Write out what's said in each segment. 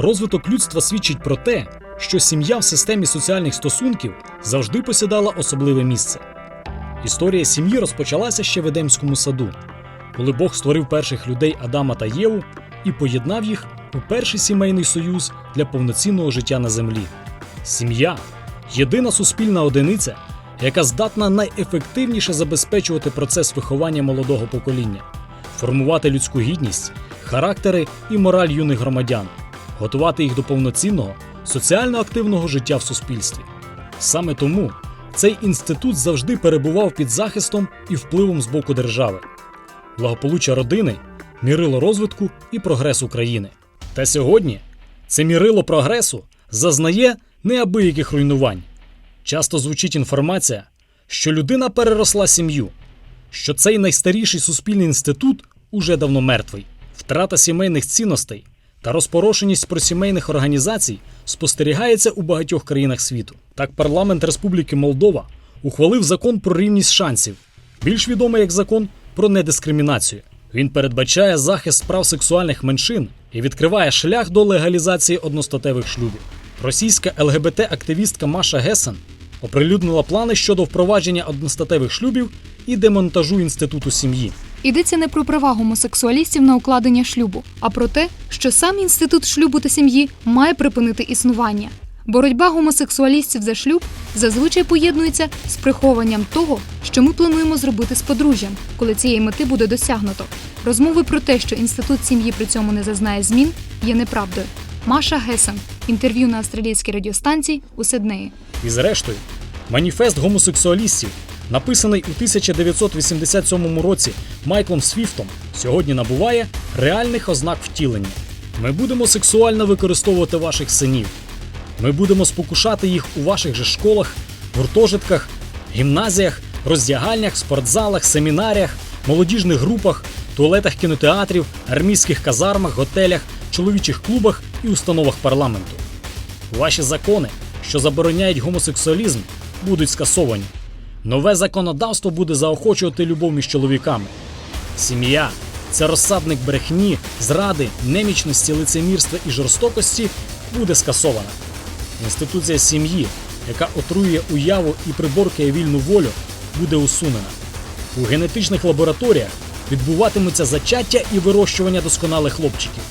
Розвиток людства свідчить про те, що сім'я в системі соціальних стосунків завжди посідала особливе місце. Історія сім'ї розпочалася ще в Едемському саду, коли Бог створив перших людей Адама та Єву і поєднав їх у перший сімейний союз для повноцінного життя на землі. Сім'я єдина суспільна одиниця, яка здатна найефективніше забезпечувати процес виховання молодого покоління, формувати людську гідність, характери і мораль юних громадян, готувати їх до повноцінного соціально активного життя в суспільстві. Саме тому цей інститут завжди перебував під захистом і впливом з боку держави. Благополуччя родини мірило розвитку і прогресу країни. Та сьогодні це мірило прогресу зазнає неабияких руйнувань. Часто звучить інформація, що людина переросла сім'ю, що цей найстаріший суспільний інститут уже давно мертвий. Втрата сімейних цінностей та розпорошеність просімейних організацій спостерігається у багатьох країнах світу. Так, парламент Республіки Молдова ухвалив закон про рівність шансів, більш відомий як закон про недискримінацію. Він передбачає захист прав сексуальних меншин і відкриває шлях до легалізації одностатевих шлюбів. Російська ЛГБТ-активістка Маша Гесен оприлюднила плани щодо впровадження одностатевих шлюбів і демонтажу інституту сім'ї. Йдеться не про права гомосексуалістів на укладення шлюбу, а про те, що сам інститут шлюбу та сім'ї має припинити існування. Боротьба гомосексуалістів за шлюб зазвичай поєднується з прихованням того, що ми плануємо зробити з подружжям, коли цієї мети буде досягнуто. Розмови про те, що інститут сім'ї при цьому не зазнає змін, є неправдою. Маша Гесен. Інтерв'ю на австралійській радіостанції у Сиднеї. І зрештою, маніфест гомосексуалістів, написаний у 1987 році Майклом Свіфтом, сьогодні набуває реальних ознак втілення. Ми будемо сексуально використовувати ваших синів. Ми будемо спокушати їх у ваших же школах, гуртожитках, гімназіях, роздягальнях, спортзалах, семінаріях, молодіжних групах, туалетах кінотеатрів, армійських казармах, готелях, чоловічих клубах і установах парламенту. Ваші закони, що забороняють гомосексуалізм, будуть скасовані. Нове законодавство буде заохочувати любов між чоловіками. Сім'я це розсадник брехні, зради, немічності, лицемірства і жорстокості буде скасована. Інституція сім'ї, яка отруює уяву і приборкає вільну волю, буде усунена. У генетичних лабораторіях відбуватимуться зачаття і вирощування досконалих хлопчиків.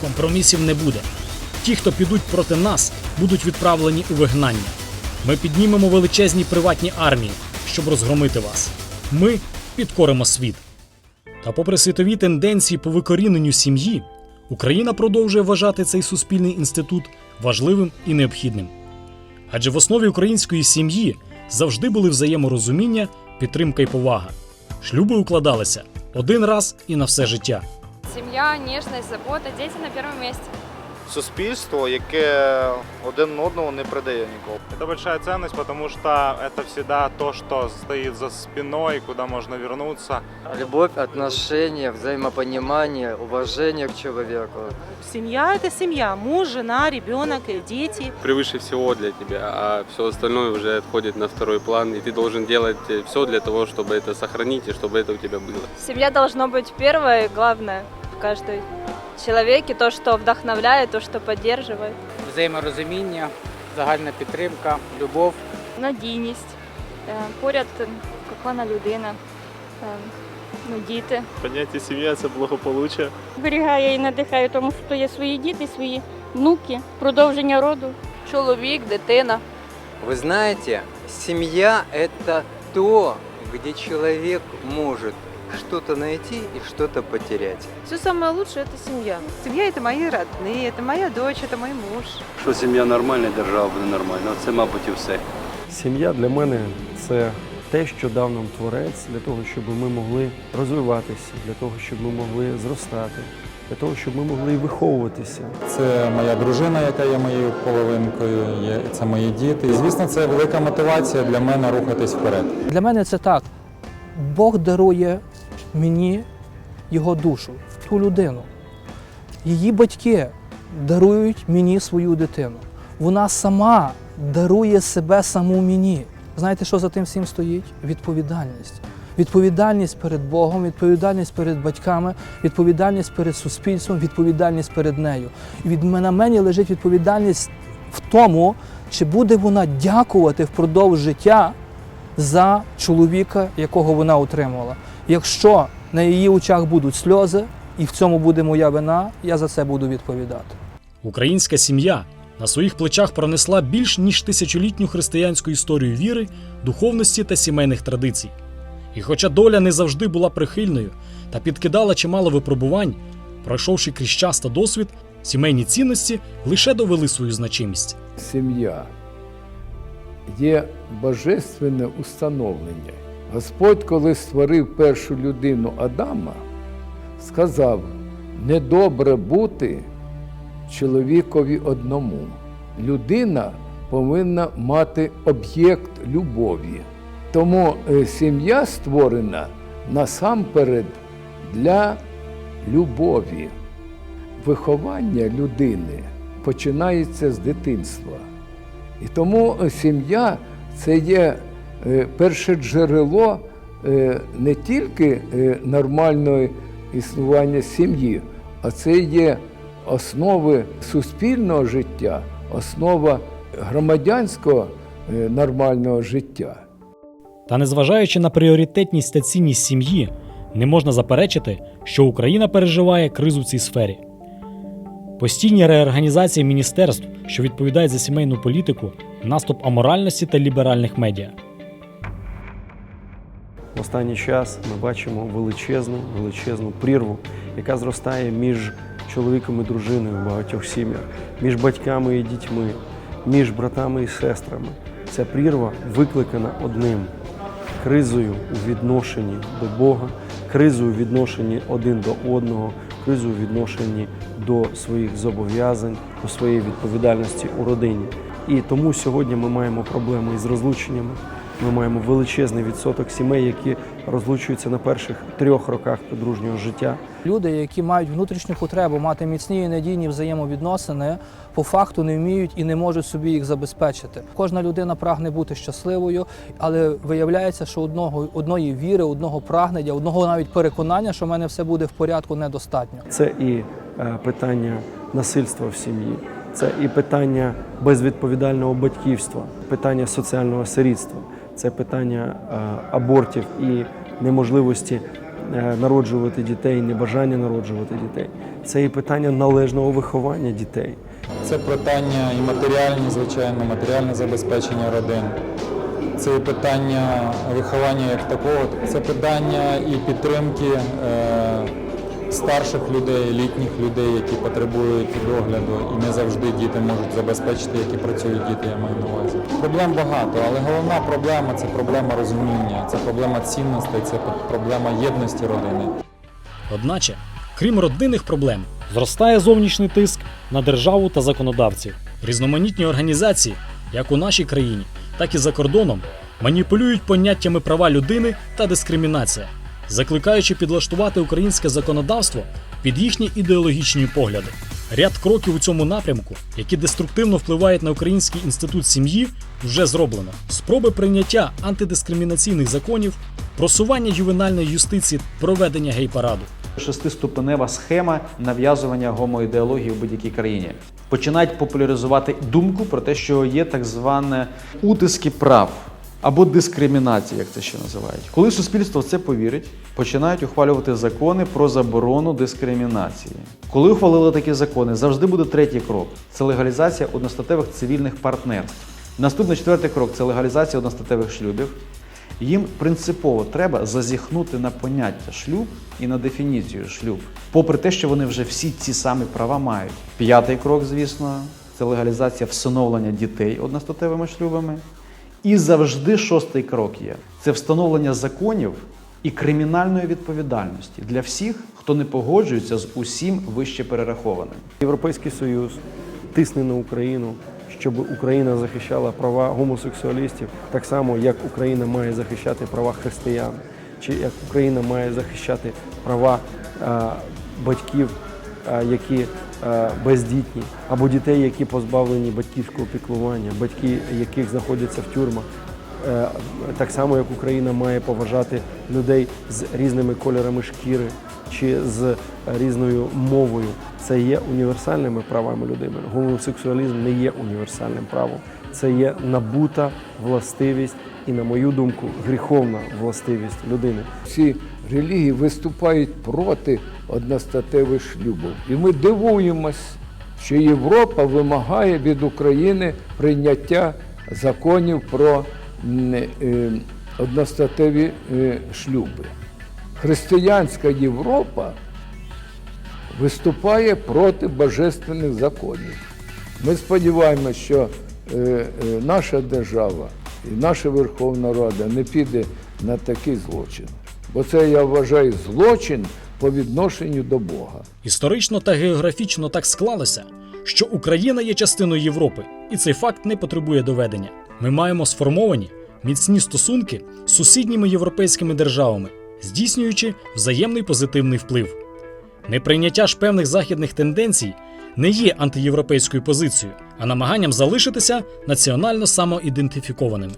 Компромісів не буде. Ті, хто підуть проти нас, будуть відправлені у вигнання. Ми піднімемо величезні приватні армії, щоб розгромити вас. Ми підкоримо світ. Та попри світові тенденції по викоріненню сім'ї, Україна продовжує вважати цей суспільний інститут важливим і необхідним. Адже в основі української сім'ї завжди були взаєморозуміння, підтримка і повага. Шлюби укладалися один раз і на все життя. Семья, нежность, забота, дети на первом месте суспільство, яке один одного не придає нікого. Это большая ценность, потому что это всегда то, что стоит за спиной, куда можно вернуться. Любовь, отношения, взаимопонимание, уважение к человеку. Семья – это семья. Муж, жена, ребенок, э, дети. превыше всего для тебя, а все остальное уже отходит на второй план, и ты должен делать все для того, чтобы это сохранить и чтобы это у тебя было. Семья должно быть первое и главное в каждой человеке, то, что вдохновляет, то, что поддерживает. взаєморозуміння, загальна підтримка, любов. Надійність, е, поряд кохана людина, е, ну, діти. Поняття сім'я це благополуччя. Зберігає і надихає, тому що є свої діти, свої внуки, продовження роду. Чоловік, дитина. Вы знаете, семья – это то, где человек может что-то найти и что-то потерять. Все самое лучшее – это семья. Семья – это мои родные, это моя дочь, это мой муж. Що сім'я нормальна, держава буде нормальна. Це, мабуть, і все. Сім'я для мене це те, що дав нам творець, для того, щоб ми могли розвиватися, для того, щоб ми могли зростати, для того, щоб ми могли виховуватися. Це моя дружина, яка є моєю половинкою, є, це мої діти. І, звісно, це велика мотивація для мене рухатись вперед. Для мене це так. Бог дарує мені його душу, в ту людину. Її батьки дарують мені свою дитину. Вона сама дарує себе саму мені. Знаєте, що за тим всім стоїть? Відповідальність. Відповідальність перед Богом, відповідальність перед батьками, відповідальність перед суспільством, відповідальність перед нею. І від на мені лежить відповідальність в тому, чи буде вона дякувати впродовж життя за чоловіка, якого вона отримала. Якщо на її очах будуть сльози, і в цьому буде моя вина, я за це буду відповідати. Українська сім'я на своїх плечах пронесла більш ніж тисячолітню християнську історію віри, духовності та сімейних традицій. І хоча доля не завжди була прихильною та підкидала чимало випробувань, пройшовши крізь час та досвід, сімейні цінності лише довели свою значимість. Сім'я є божественне установлення. Господь, коли створив першу людину Адама, сказав: недобре бути чоловікові одному. Людина повинна мати об'єкт любові. Тому е, сім'я створена насамперед для любові. Виховання людини починається з дитинства. І тому е, сім'я це є перше джерело е, не тільки е, нормального існування сім'ї, а це є основи суспільного життя, основа громадянського е, нормального життя. Та незважаючи на пріоритетність та цінність сім'ї, не можна заперечити, що Україна переживає кризу в цій сфері. Постійні реорганізації міністерств, що відповідають за сімейну політику, наступ аморальності та ліберальних медіа. Останній час ми бачимо величезну, величезну прірву, яка зростає між чоловіком і дружиною в багатьох сім'ях, між батьками і дітьми, між братами і сестрами. Ця прірва викликана одним кризою у відношенні до Бога, кризою у відношенні один до одного, кризою у відношенні до своїх зобов'язань, до своєї відповідальності у родині. І тому сьогодні ми маємо проблеми із розлученнями. Ми маємо величезний відсоток сімей, які розлучуються на перших трьох роках подружнього життя. Люди, які мають внутрішню потребу мати міцні і надійні взаємовідносини, по факту не вміють і не можуть собі їх забезпечити. Кожна людина прагне бути щасливою, але виявляється, що одного одної віри, одного прагнення, одного навіть переконання, що в мене все буде в порядку, недостатньо. Це і е, питання насильства в сім'ї, це і питання безвідповідального батьківства, питання соціального сирітства, це питання е, абортів і неможливості е, народжувати дітей, небажання народжувати дітей. Це і питання належного виховання дітей. Це питання і матеріальні, звичайно, матеріальне забезпечення родин. Це і питання виховання як такого, це питання і підтримки е, старших людей, літніх людей, які потребують догляду, і не завжди діти можуть забезпечити, які працюють діти, я маю на увазі. Проблем багато, але головна проблема це проблема розуміння, це проблема цінностей, це проблема єдності родини. Одначе, крім родинних проблем, зростає зовнішній тиск на державу та законодавців. Різноманітні організації, як у нашій країні, так і за кордоном, маніпулюють поняттями права людини та дискримінація, закликаючи підлаштувати українське законодавство під їхні ідеологічні погляди. Ряд кроків у цьому напрямку, які деструктивно впливають на український інститут сім'ї, вже зроблено. Спроби прийняття антидискримінаційних законів, просування ювенальної юстиції, проведення гей-параду. Шестиступенева схема нав'язування гомоідеології в будь-якій країні. Починають популяризувати думку про те, що є так зване утиски прав або дискримінація, як це ще називають. Коли суспільство в це повірить, починають ухвалювати закони про заборону дискримінації. Коли ухвалили такі закони, завжди буде третій крок це легалізація одностатевих цивільних партнерств. Наступний четвертий крок це легалізація одностатевих шлюбів. Їм принципово треба зазіхнути на поняття шлюб і на дефініцію шлюб, попри те, що вони вже всі ці самі права мають. П'ятий крок, звісно, це легалізація всиновлення дітей одностатевими шлюбами. І завжди шостий крок є це встановлення законів і кримінальної відповідальності для всіх, хто не погоджується з усім вище перерахованим. Європейський Союз тисне на Україну, щоб Україна захищала права гомосексуалістів, так само як Україна має захищати права християн, чи як Україна має захищати права е, батьків, е, які бездітні, або дітей, які позбавлені батьківського піклування, батьки яких знаходяться в тюрмах. е, так само як Україна має поважати людей з різними кольорами шкіри чи з е, різною мовою. Це є універсальними правами людини. Гомосексуалізм не є універсальним правом. Це є набута властивість і, на мою думку, гріховна властивість людини. Всі релігії виступають проти одностатевих шлюбів. І ми дивуємось, що Європа вимагає від України прийняття законів про е, одностатеві е, шлюби. Християнська Європа виступає проти божественних законів. Ми сподіваємося, що е, наша держава і наша Верховна Рада не піде на такий злочин. Бо це я вважаю злочин по відношенню до Бога. Історично та географічно так склалося, що Україна є частиною Європи, і цей факт не потребує доведення. Ми маємо сформовані міцні стосунки з сусідніми європейськими державами, здійснюючи взаємний позитивний вплив. Неприйняття ж певних західних тенденцій не є антиєвропейською позицією, а намаганням залишитися національно самоідентифікованими.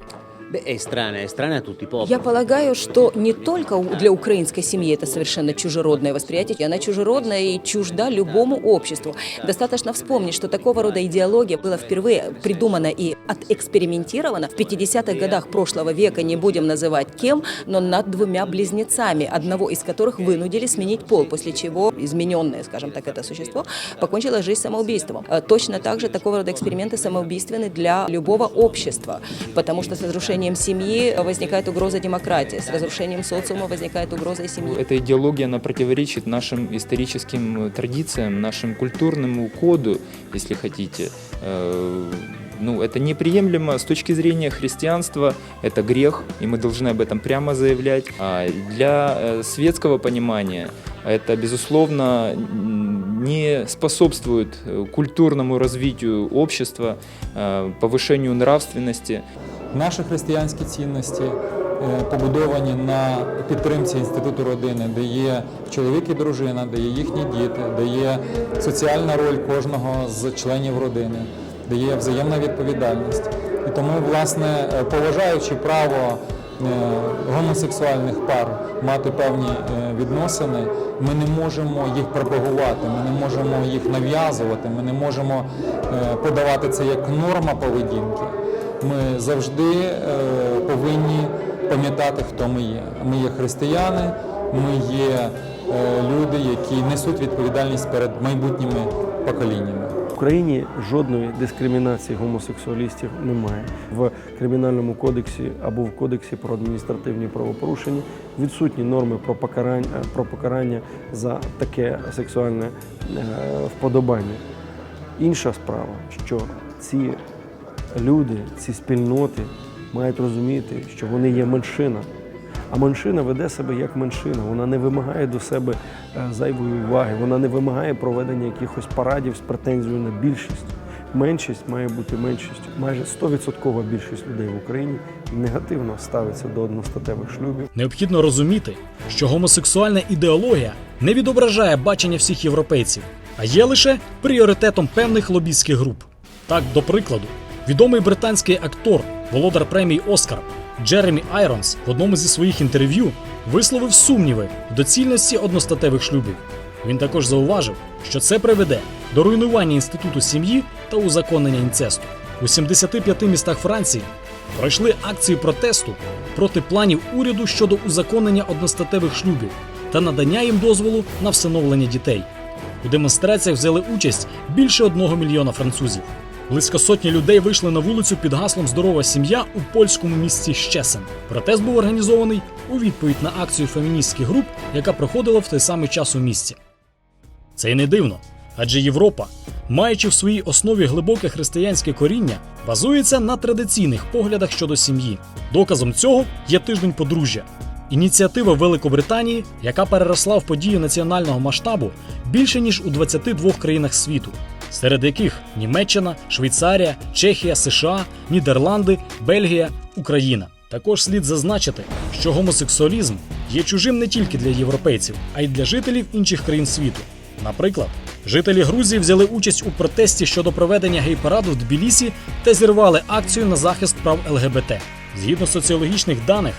Я полагаю, что не только для украинской семьи это совершенно чужеродное восприятие, она чужеродная и чужда любому обществу. Достаточно вспомнить, что такого рода идеология была впервые придумана и отэкспериментирована в 50-х годах прошлого века, не будем называть кем, но над двумя близнецами, одного из которых вынудили сменить пол, после чего измененное, скажем так, это существо покончило жизнь самоубийством. Э, Точно так же такого рода эксперименты самоубийственны для любого общества, потому что с разрушением семьи возникает угроза демократии, с разрушением социума возникает угроза семьи. Эта идеология, она противоречит нашим историческим э, традициям, нашему культурному коду, если хотите. Э, Ну, это неприемлемо с точки зрения христианства, это грех, и мы должны об этом прямо заявлять. А для э, светского понимания это, безусловно, не способствует э, культурному развитию общества, э, повышению нравственности. Наші християнські цінності е, побудовані на підтримці інституту родини, де є чоловік і дружина, де є їхні діти, де є соціальна роль кожного з членів родини, де є взаємна відповідальність. І тому, власне, е, поважаючи право е, гомосексуальних пар мати певні відносини, ми не можемо їх пропагувати, ми не можемо їх нав'язувати, ми не можемо подавати це як норма поведінки. Ми завжди е, повинні пам'ятати, хто ми є. Ми є християни, ми є е, люди, які несуть відповідальність перед майбутніми поколіннями. В Україні жодної дискримінації гомосексуалістів немає. В кримінальному кодексі або в кодексі про адміністративні правопорушення відсутні норми про покарання, про покарання за таке сексуальне е, вподобання. Інша справа, що ці люди, ці спільноти мають розуміти, що вони є меншина. А меншина веде себе як меншина. Вона не вимагає до себе е, зайвої уваги, вона не вимагає проведення якихось парадів з претензією на більшість. Меншість має бути меншістю. Майже 100% більшість людей в Україні негативно ставиться до одностатевих шлюбів. Необхідно розуміти, що гомосексуальна ідеологія не відображає бачення всіх європейців, а є лише пріоритетом певних лобістських груп. Так, до прикладу, відомий британський актор, володар премії Оскар Джеремі Айронс в одному зі своїх інтерв'ю висловив сумніви в доцільності одностатевих шлюбів. Він також зауважив, що це приведе до руйнування інституту сім'ї та узаконення інцесту. У 75 містах Франції пройшли акції протесту проти планів уряду щодо узаконення одностатевих шлюбів та надання їм дозволу на всиновлення дітей. У демонстраціях взяли участь більше одного мільйона французів. Близько сотні людей вийшли на вулицю під гаслом Здорова сім'я у польському місті Щесен. Протест був організований у відповідь на акцію феміністських груп, яка проходила в той самий час у місті. Це й не дивно, адже Європа, маючи в своїй основі глибоке християнське коріння, базується на традиційних поглядах щодо сім'ї. Доказом цього є тиждень подружжя. Ініціатива Великобританії, яка переросла в подію національного масштабу більше ніж у 22 країнах світу, серед яких Німеччина, Швейцарія, Чехія, США, Нідерланди, Бельгія, Україна. Також слід зазначити, що гомосексуалізм є чужим не тільки для європейців, а й для жителів інших країн світу. Наприклад, жителі Грузії взяли участь у протесті щодо проведення гей-параду в Тбілісі та зірвали акцію на захист прав ЛГБТ. Згідно соціологічних даних,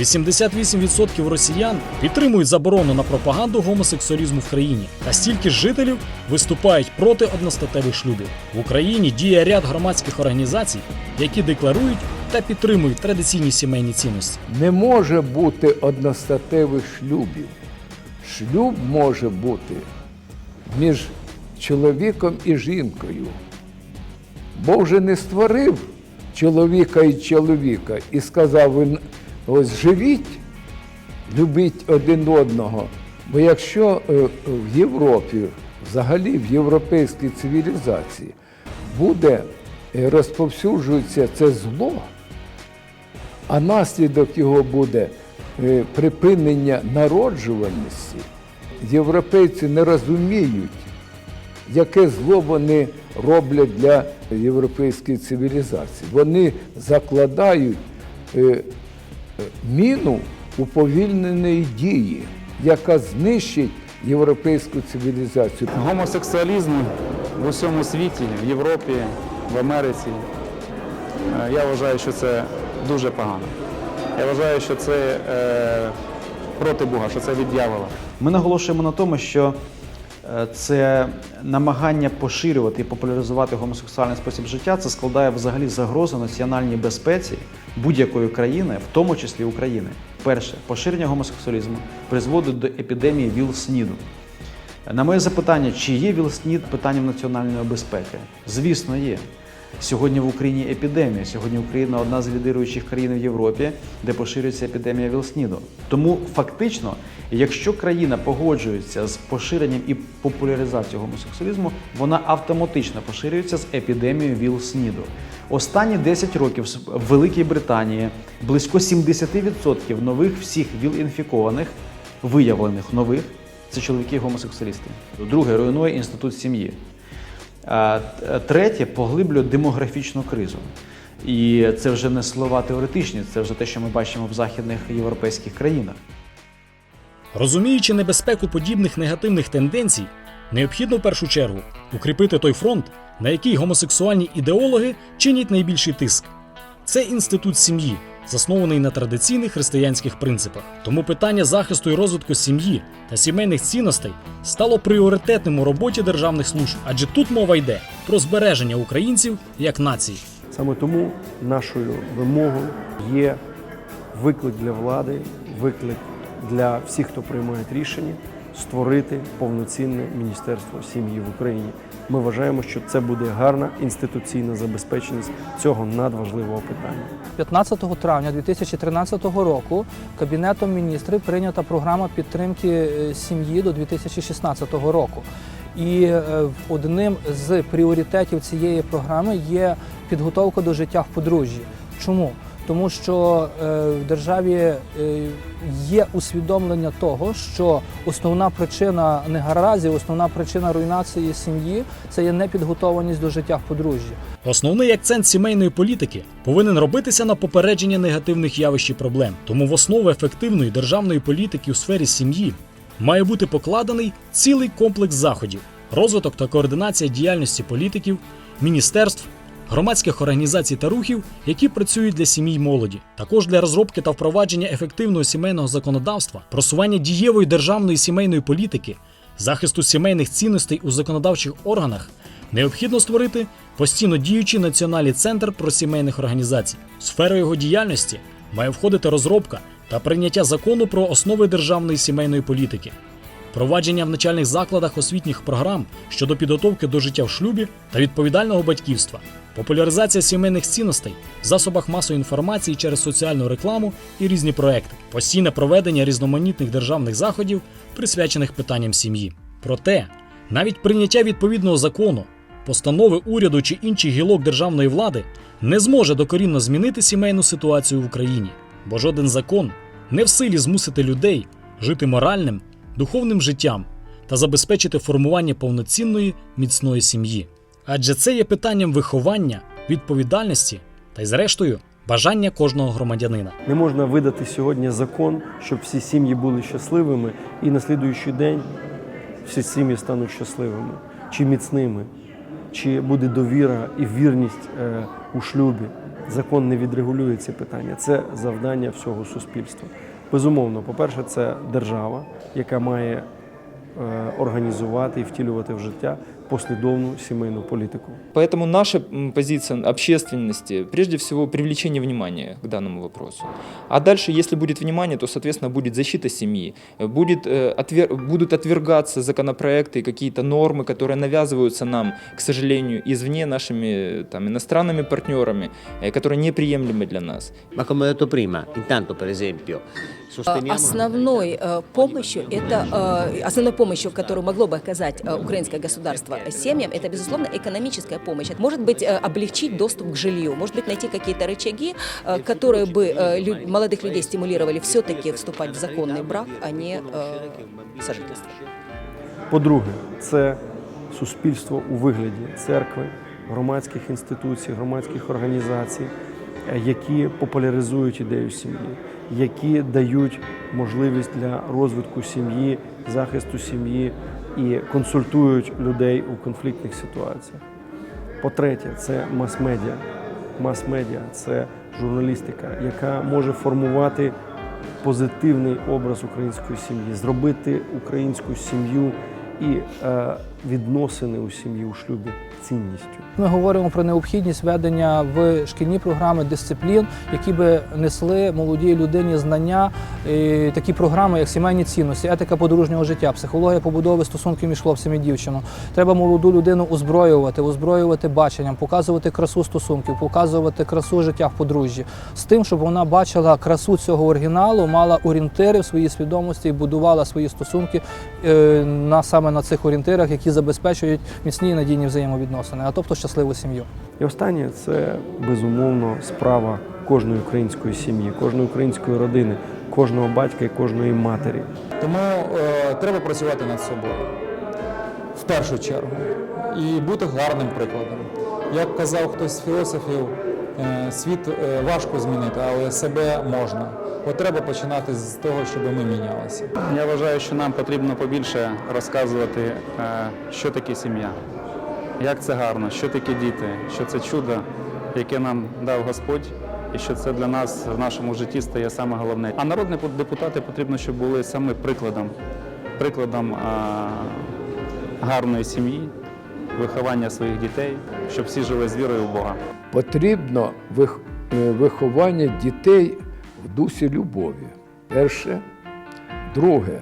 88% росіян підтримують заборону на пропаганду гомосексуалізму в країні, а стільки ж жителів виступають проти одностатевих шлюбів. В Україні діє ряд громадських організацій, які декларують та підтримують традиційні сімейні цінності. Не може бути одностатевих шлюбів. Шлюб може бути між чоловіком і жінкою. Бог же не створив чоловіка і чоловіка і сказав, ви ось живіть, любіть один одного. Бо якщо е, в Європі, взагалі в європейській цивілізації, буде е, розповсюджується це зло, а наслідок його буде е, припинення народжуваності, європейці не розуміють, яке зло вони роблять для європейської цивілізації. Вони закладають міну уповільненої дії, яка знищить європейську цивілізацію. Гомосексуалізм в усьому світі, в Європі, в Америці. е, Я вважаю, що це дуже погано. Я вважаю, що це е, проти Бога, що це від дьявола. Ми наголошуємо на тому, що це намагання поширювати і популяризувати гомосексуальний спосіб життя, це складає взагалі загрозу національній безпеці будь-якої країни, в тому числі України. Перше, поширення гомосексуалізму призводить до епідемії ВІЛ-СНІДу. На моє запитання, чи є ВІЛ-СНІД питанням національної безпеки? Звісно, є. Сьогодні в Україні епідемія. Сьогодні Україна одна з лідируючих країн в Європі, де поширюється епідемія ВІЛ-СНІДу. Тому фактично, якщо країна погоджується з поширенням і популяризацією гомосексуалізму, вона автоматично поширюється з епідемією ВІЛ-СНІДу. Останні 10 років в Великій Британії близько 70% нових всіх ВІЛ-інфікованих, виявлених нових, це чоловіки гомосексуалісти. Друге, руйнує інститут сім'ї. А Третє поглиблює демографічну кризу. І це вже не слова теоретичні, це вже те, що ми бачимо в західних європейських країнах. Розуміючи небезпеку подібних негативних тенденцій, необхідно в першу чергу укріпити той фронт, на який гомосексуальні ідеологи чинять найбільший тиск. Це інститут сім'ї, заснований на традиційних християнських принципах. Тому питання захисту і розвитку сім'ї та сімейних цінностей стало пріоритетним у роботі державних служб, адже тут мова йде про збереження українців як нації. Саме тому нашою вимогою є виклик для влади, виклик для всіх, хто приймає рішення, створити повноцінне міністерство сім'ї в Україні. Ми вважаємо, що це буде гарна інституційна забезпеченість цього надважливого питання. 15 травня 2013 року Кабінетом міністрів прийнята програма підтримки е, сім'ї до 2016 року. І е, одним з пріоритетів цієї програми є підготовка до життя в подружжі. Чому? Тому що е, в державі е, є усвідомлення того, що основна причина негаразів, основна причина руйнації сім'ї це є непідготованість до життя в подружжі. Основний акцент сімейної політики повинен робитися на попередження негативних явищ і проблем. Тому в основу ефективної державної політики у сфері сім'ї має бути покладений цілий комплекс заходів, розвиток та координація діяльності політиків, міністерств, громадських організацій та рухів, які працюють для сім'ї молоді, також для розробки та впровадження ефективного сімейного законодавства, просування дієвої державної сімейної політики, захисту сімейних цінностей у законодавчих органах. Необхідно створити постійно діючий національний центр просімейних організацій. В сферу його діяльності має входити розробка та прийняття закону про основи державної сімейної політики, провадження в начальних закладах освітніх програм щодо підготовки до життя в шлюбі та відповідального батьківства, популяризація сімейних цінностей в засобах масової інформації через соціальну рекламу і різні проекти, постійне проведення різноманітних державних заходів, присвячених питанням сім'ї. Проте, навіть прийняття відповідного закону, постанови уряду чи інших гілок державної влади не зможе докорінно змінити сімейну ситуацію в Україні, бо жоден закон не в силі змусити людей жити моральним, духовним життям та забезпечити формування повноцінної міцної сім'ї. Адже це є питанням виховання, відповідальності та й, зрештою, бажання кожного громадянина. Не можна видати сьогодні закон, щоб всі сім'ї були щасливими, і на слідуючий день всі сім'ї стануть щасливими чи міцними, чи буде довіра і вірність е, у шлюбі. закон не відрегулює ці питання. Це завдання всього суспільства. Безумовно, по-перше, це держава, яка має е, організувати і втілювати в життя послідовну сімейну політику. Поэтому наша м, позиция общественности, прежде всего, привлечение внимания к данному вопросу. А дальше, если будет внимание, то, соответственно, будет защита семьи, э, будет, э, отвер- будут отвергаться законопроекты и какие-то нормы, которые навязываются нам, к сожалению, извне нашими э, там, иностранными партнерами, э, которые неприемлемы для нас. Ma come ho detto prima, intanto per esempio, Э, sosteniamo... Основной э, помощью, это, э, основной помощью, которую могло бы оказать э, украинское государство семьям, это, безусловно, экономическая помощь. Это Может быть, э, облегчить доступ к жилью, может быть, найти какие-то рычаги, э, которые бы э, лю- молодых людей стимулировали все-таки вступать в законный брак, а не э, сожительство. По-друге, це суспільство у вигляді церкви, громадських інституцій, громадських організацій, е, які популяризують ідею сім'ї, які дають можливість для розвитку сім'ї, захисту сім'ї і консультують людей у конфліктних ситуаціях. По-третє, це мас-медіа. Мас-медіа це журналістика, яка може формувати позитивний образ української сім'ї, зробити українську сім'ю і е, відносини у сім'ї у шлюбі цінністю. Ми говоримо про необхідність введення в шкільні програми дисциплін, які би несли молодій людині знання, і такі програми, як сімейні цінності, етика подружнього життя, психологія побудови стосунків між хлопцем і дівчиною. Треба молоду людину озброювати, озброювати баченням, показувати красу стосунків, показувати красу життя в подружжі, з тим, щоб вона бачила красу цього оригіналу, мала орієнтири в своїй свідомості і будувала свої стосунки е, на саме на цих орієнтирах, які забезпечують міцні і надійні взаємовідносини, а тобто щасливу сім'ю. І останнє це безумовно справа кожної української сім'ї, кожної української родини, кожного батька і кожної матері. Тому е, треба працювати над собою в першу чергу і бути гарним прикладом. Як казав хтось з філософів, е, світ е, важко змінити, але себе можна. От треба починати з того, щоб ми мінялися. Я вважаю, що нам потрібно побільше розказувати, е, що таке сім'я, як це гарно, що таке діти, що це чудо, яке нам дав Господь, і що це для нас в нашому житті стає саме головне. А народні депутати потрібно, щоб були саме прикладом, прикладом е, гарної сім'ї, виховання своїх дітей, щоб всі жили з вірою в Бога. Потрібно вих- е, виховання дітей в дусі любові. Перше. Друге,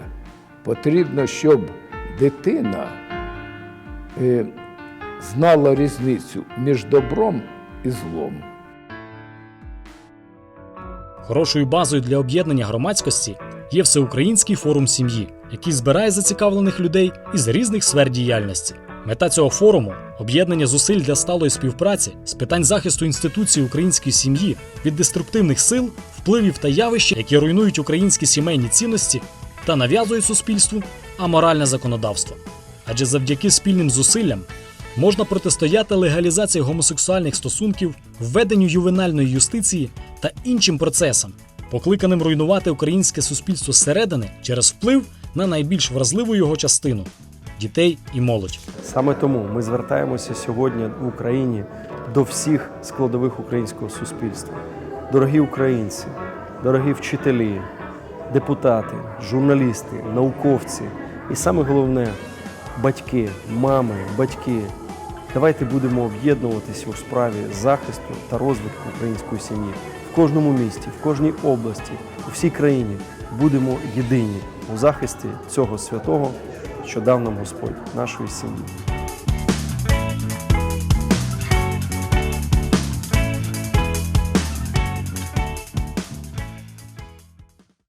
потрібно, щоб дитина е, знала різницю між добром і злом. Хорошою базою для об'єднання громадськості є всеукраїнський форум сім'ї, який збирає зацікавлених людей із різних сфер діяльності. Мета цього форуму об'єднання зусиль для сталої співпраці з питань захисту інституцій української сім'ї від деструктивних сил, впливів та явищ, які руйнують українські сімейні цінності та нав'язують суспільству аморальне законодавство. Адже завдяки спільним зусиллям можна протистояти легалізації гомосексуальних стосунків, введенню ювенальної юстиції та іншим процесам, покликаним руйнувати українське суспільство зсередини через вплив на найбільш вразливу його частину дітей і молодь. Саме тому ми звертаємося сьогодні в Україні до всіх складових українського суспільства. Дорогі українці, дорогі вчителі, депутати, журналісти, науковці і саме головне батьки, мами, батьки. Давайте будемо об'єднуватися у справі захисту та розвитку української сім'ї в кожному місті, в кожній області, у всій країні. Будемо єдині у захисті цього святого, що дав нам Господь нашої сім'ї.